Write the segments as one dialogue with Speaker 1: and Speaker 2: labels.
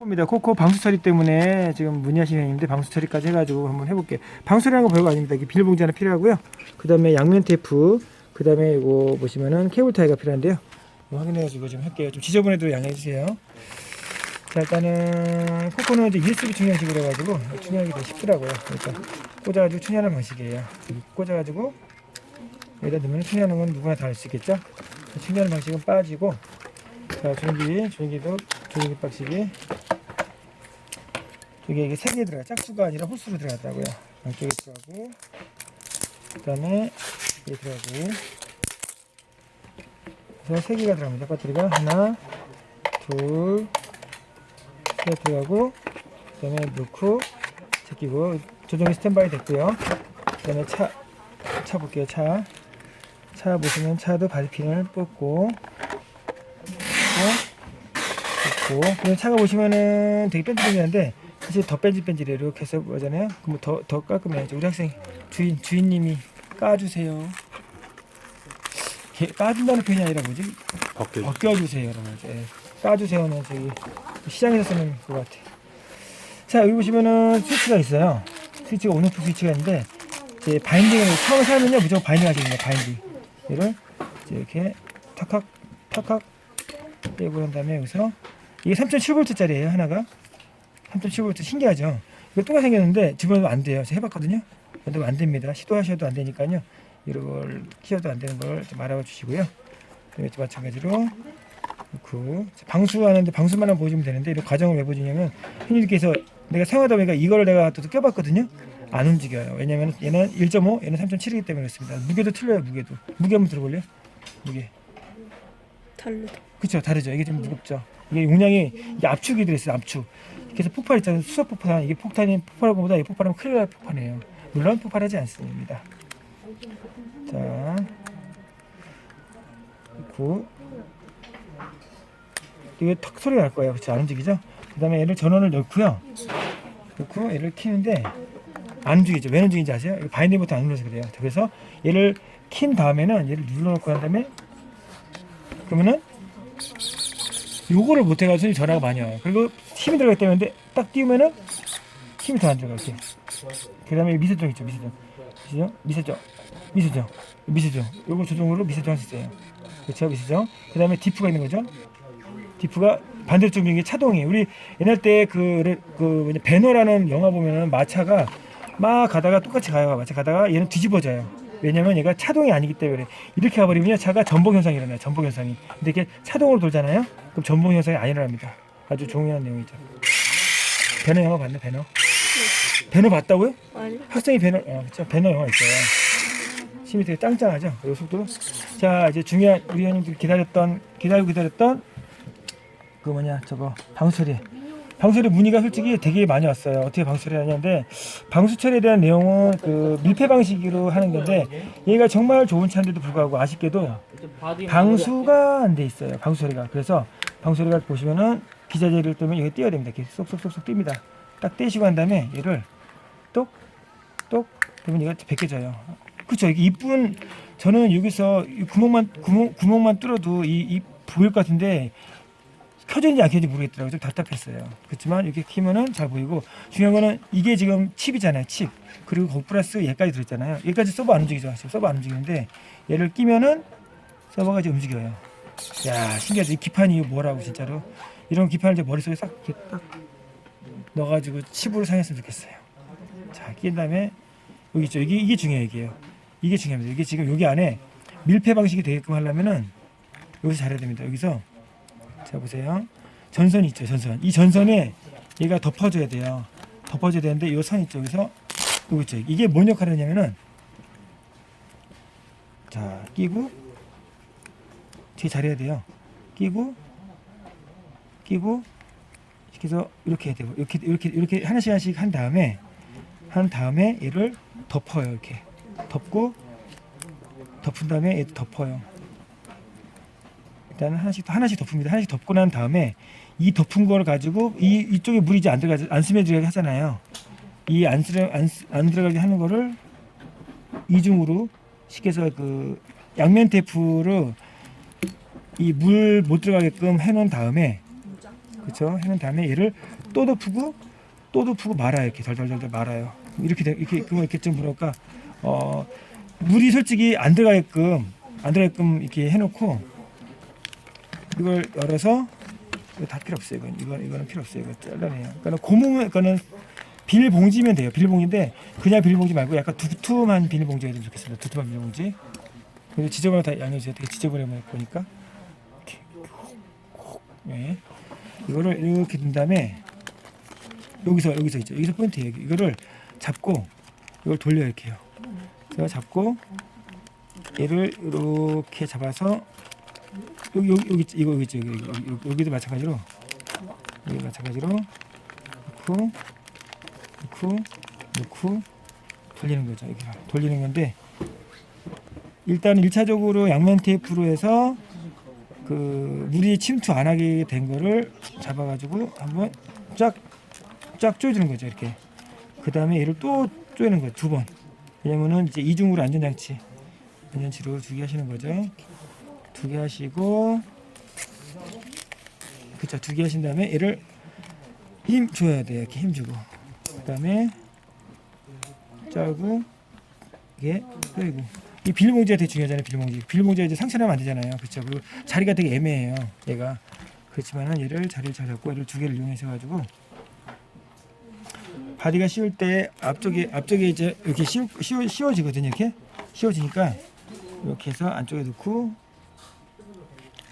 Speaker 1: 입니다. 코코 방수 처리 때문에 지금 문의하시는 분인데 방수 처리까지 해가지고 한번 해볼게요. 방수라는 거 별거 아닙니다. 이게 비닐봉지 하나 필요하고요. 그 다음에 양면 테이프, 그 다음에 이거 보시면은 케이블 타이가 필요한데요. 확인해가지고 좀 할게요. 좀 지저분해도 양해해 주세요. 자 일단은 코코는 이제 USB 충전식으로 해가지고 충전하기 더 쉽더라고요. 그러니까 꽂아가지고 충전하는 방식이에요. 꽂아가지고 여기다 넣으면 충전하는 건 누구나 다 할 수 있겠죠. 충전하는 방식은 빠지고 자 전기, 전기도 전기 방식이 이게 이게 세 개 들어가 짝수가 아니라 호수로 들어갔다고요. 양쪽에 들어가고 그 다음에 이게 들어가고 그래서 세 개가 들어갑니다. 배터리가 하나, 둘, 셋 들어가고 그 다음에 넣고 제끼고 조종이 스탠바이 됐고요. 그 다음에 차, 차 볼게요. 차, 차 보시면 차도 바디핀을 뽑고 뽑고 그럼 차가 보시면은 되게 뺀질뺀질한데 사실 더 뺀질뺀질해요. 이렇게 해서 그러잖아요. 그럼 더, 더 깔끔해야죠. 우리 학생 주인, 주인님이 까주세요. 개, 까준다는 표현이 아니라 뭐지?
Speaker 2: 벗겨
Speaker 1: 벗겨주세요라고 하죠. 예. 까주세요는 저기 시장에서 쓰는 것 같아요. 자 여기 보시면은 스위치가 있어요. 스위치가 온오프 스위치가 있는데 이제 바인딩을 처음 사면요 무조건 바인딩 하셔야 됩니다. 바인딩. 얘를 이제 이렇게 탁탁 탁탁 빼고 난 다음에 여기서 이게 3.7V짜리예요 하나가 3.7V 신기하죠. 이거 똑같이 생겼는데 집어넣으면 안 돼요. 제가 해봤거든요. 근데 안 됩니다. 시도하셔도 안 되니까요. 이걸 키워도 안 되는 걸 좀 알아봐 주시고요. 또 마찬가지로 넣고 방수하는데 방수만 보여주면 되는데 이런 과정을 왜 보여주냐면 형님께서 내가 사용하다 보니까 이거를 내가 또 껴봤거든요. 안 움직여요. 왜냐면 얘는 1.5, 얘는 3.7이기 때문에 그렇습니다. 무게도 틀려요. 무게도. 무게 한번 들어볼래요? 무게.
Speaker 3: 다르다.
Speaker 1: 그렇죠 다르죠 이게 좀 무겁죠 이게 용량이 이게 압축이 들어있어요 압축 그래서 폭발 있잖아요. 수소 폭탄 이게 폭탄이 폭발한 것보다 이 폭발하면 큰일 날 폭탄이에요. 물론 폭발하지 않습니다. 자 넣고 이게 턱 소리가 날 거예요. 그렇죠 안 움직이죠? 그 다음에 얘를 전원을 넣고요. 넣고 얘를 키는데 안 움직이죠. 왜안 움직이는지 아세요? 이거 바인딩부터 안 눌러서 그래요. 그래서 얘를 킨 다음에는 얘를 눌러놓고 난 다음에 그러면은 요거를 못 해가지고 전화가 많이 와요. 그리고 힘이 들어가기 때문에 딱 띄우면은 힘이 더 안 들어가 이렇게. 그 다음에 미세정 있죠 미세정. 미세정, 미세정, 미세정, 미세정. 요거 조정으로 미세정 할 수 있어요. 그렇죠 미세정. 그 다음에 디프가 있는 거죠. 디프가 반대쪽 이게 차동이에요. 우리 옛날 때그 그 뭐냐 배너라는 영화 보면은 마차가 막 가다가 똑같이 가요. 마차 가다가 얘는 뒤집어져요. 왜냐면 얘가 차동이 아니기 때문에 이렇게 가버리면 차가 전복 현상이 일어나요. 전복 현상이. 근데 이렇게 차동으로 돌잖아요. 그럼 전복 현상이 안 일어납니다. 아주 중요한 내용이죠. 배너 영화 봤나 배너? 배너 봤다고요?
Speaker 3: 아니.
Speaker 1: 학생이 배너 어, 그쵸 배너 영화 있어요. 힘이 되게 짱짱하죠. 이 속도로. 자 이제 중요한 우리 형님들 기다렸던 기다리고 기다렸던 그 뭐냐 저거 방수처리. 방수처리 문의가 솔직히 되게 많이 왔어요. 어떻게 방수처리 하냐는데 방수처리에 대한 내용은 그 밀폐 방식으로 하는 건데 얘가 정말 좋은 차인데도 불구하고 아쉽게도 방수가 안 돼 있어요. 방수처리가. 그래서 방수처리가 보시면은 기자재를 뜨면 여기 띄어야 됩니다. 이렇게 쏙쏙쏙쏙 띱니다. 딱 떼시고 한 다음에 얘를 똑똑 그러면 얘가 벗겨져요. 그렇죠. 이게 이쁜 저는 여기서 이 구멍만 구멍 구멍만 뚫어도 이, 이 보일 것 같은데 켜졌는지 안 켜졌는지 모르겠더라고요. 좀 답답했어요. 그렇지만 이렇게 키면은 잘 보이고 중요한 거는 이게 지금 칩이잖아요. 칩. 그리고 거기 플러스 얘까지 들어있잖아요. 얘까지 서버 안 움직이죠. 지금 서버 안 움직이는데 얘를 끼면은 서버가 이제 움직여요. 야 신기하죠. 이 기판이 뭐라고 진짜로 이런 기판을 이제 머릿속에 싹 이렇게 딱 넣어가지고 칩으로 사용했으면 좋겠어요. 자, 낀 다음에 여기 있죠. 이게 이게 중요해요. 이게요. 이게 중요합니다. 이게 지금 여기 안에 밀폐 방식이 되게끔 하려면은 여기서 잘해야 됩니다. 여기서 자 보세요. 전선이 있죠. 전선. 이 전선에 얘가 덮어줘야 돼요. 덮어줘야 되는데 이 선 있죠. 여기서 여기 있죠. 이게 뭔 역할을 하냐면은 자 끼고 되게 잘해야 돼요. 끼고 끼고 이렇게 해서 이렇게 해야 되고 이렇게 이렇게 이렇게 하나씩 하나씩 한 다음에 한 다음에 얘를 덮어요 이렇게 덮고 덮은 다음에 얘도 덮어요 일단 하나씩 하나씩 덮습니다 하나씩 덮고 난 다음에 이 덮은 걸 가지고 이 이쪽에 물이 이제 안 들어가 안 스며들게 하잖아요 이 안 들어 안, 쓰- 안 들어가게 하는 거를 이중으로 해서 그 양면 테이프로 이 물 못 들어가게끔 해놓은 다음에 그렇죠? 해놓은 다음에 얘를 또 덮고 또 덮고 말아요. 이렇게 덜덜덜덜 말아요. 이렇게 돼- 이렇게 그러면 이렇게 좀 뭐랄까 어 물이 솔직히 안 들어가게끔 안 들어가게끔 이렇게 해놓고 이걸 열어서 이거 다 필요 없어요. 이건 이거 이거는 필요 없어요. 이거 잘라내요. 그러니까 고무 이거는 비닐봉지면 돼요. 비닐봉지인데 그냥 비닐봉지 말고 약간 두툼한 비닐봉지가 좀 좋겠습니다. 두툼한 비닐봉지. 그리고 지저분해 다 양해 주세요. 되게 지저분해 보니까 이렇게 네. 이거를 이렇게 둔 다음에 여기서 여기서 있죠. 여기서 포인트예요. 이거를 잡고 이걸 돌려 이렇게요. 제가 잡고 얘를 이렇게 잡아서 여기 여기 여기 있- 이거 여기 있죠. 여기, 여기, 여기, 여기도 마찬가지로. 여기 마찬가지로. 넣고 넣고 넣고 돌리는 거죠. 이렇게 돌리는 건데 일단 일차적으로 양면 테이프로 해서 그 물이 침투 안 하게 된 거를 잡아가지고 한번 쫙쫙 조여주는 거죠 이렇게. 그 다음에 얘를 또 조이는 거예요 두 번. 왜냐면은 이제 이중으로 안전장치 안전치로 두개 하시는 거죠 두 개 하시고. 그쵸 두 개 하신 다음에 얘를 힘 줘야 돼요. 이렇게 힘 주고. 그 다음에 짜고 이게 끄이고. 이 비닐봉지가 되게 중요하잖아요 비닐봉지. 비닐봉지가 이제 상처나면 안 되잖아요. 그렇죠 그리고 자리가 되게 애매해요 얘가. 그렇지만은 얘를 자리를 잘 잡고 얘를 두 개를 이용해서 가지고 바디가 씌울 때 앞쪽에 앞쪽에 이제 이렇게 씌우, 씌워, 씌워지거든요 이렇게. 씌워지니까 이렇게 해서 안쪽에 넣고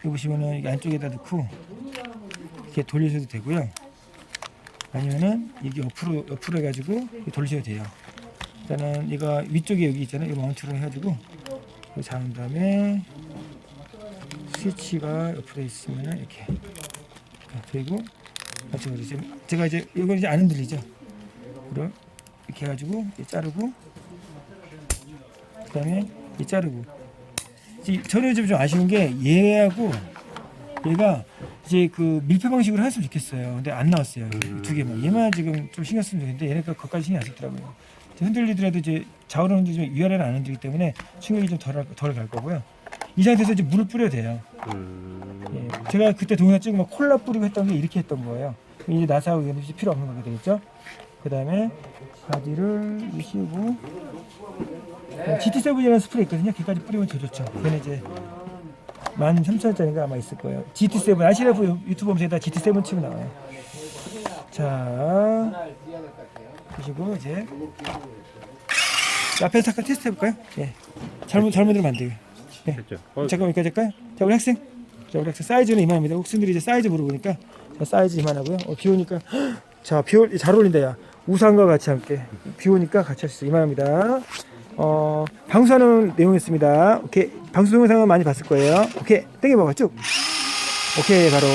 Speaker 1: 여기 보시면은 이게 안쪽에다 넣고 이렇게 돌리셔도 되고요 아니면은 이게 옆으로 옆으로 해가지고 돌리셔도 돼요 일단은 이거 위쪽에 여기 있잖아요. 이거 마운트로 해가지고 잡은 다음에 스위치가 옆으로 있으면 이렇게 그리고 지금 제가 이제 이건 이제 안 흔들리죠. 그럼 이렇게 해가지고 이 자르고 그다음에 이 자르고 이- 저는 요즘 좀 아쉬운 게 얘하고 얘가 이제 그 밀폐 방식으로 했으면 좋겠어요. 근데 안 나왔어요. 두 개만. 얘만 지금 좀 신경 쓰면 좋겠는데 얘네가 그것까지 신경 안 쓰더라고요. 흔들리더라도 이제 좌우로 흔들리지만 위아래는 안 흔들리기 때문에 충격이 좀 덜 덜 갈 거고요. 이 상태에서 이제 물을 뿌려야 돼요.
Speaker 2: 음,
Speaker 1: 예. 제가 그때 동영상 찍으면 콜라 뿌리고 했던 게 이렇게 했던 거예요. 이제 나사하고 이런 게 필요 없는 거게 되겠죠. 그 다음에 바디를 씌우고 GT7이라는 스프레이 있거든요. 걔까지 뿌리면 더 좋죠. 걔는 이제 13,000원짜리가 아마 있을 거예요. GT7 아시라프 유튜브 검색에다 GT7 치면 나와요. 자 보시고 이제 앞에서 잠깐 테스트 해볼까요? 예. 잘못 잘못 들으면 안 돼요. 예.
Speaker 2: 됐죠. 어,
Speaker 1: 잠깐 여기까지 할까요? 자 우리 학생 자 우리 학생 사이즈는 이만합니다 학생들이 이제 사이즈 물어보니까 자, 사이즈 이만하고요 어, 비 오니까 자비잘 어울린다 야 우산과 같이 함께 비 오니까 같이 할 수 있어 이만합니다 어 방수하는 내용이었습니다. 오케이. 방수 동영상은 많이 봤을 거예요. 오케이. 땡겨봐봐. 쭉. 오케이. 바로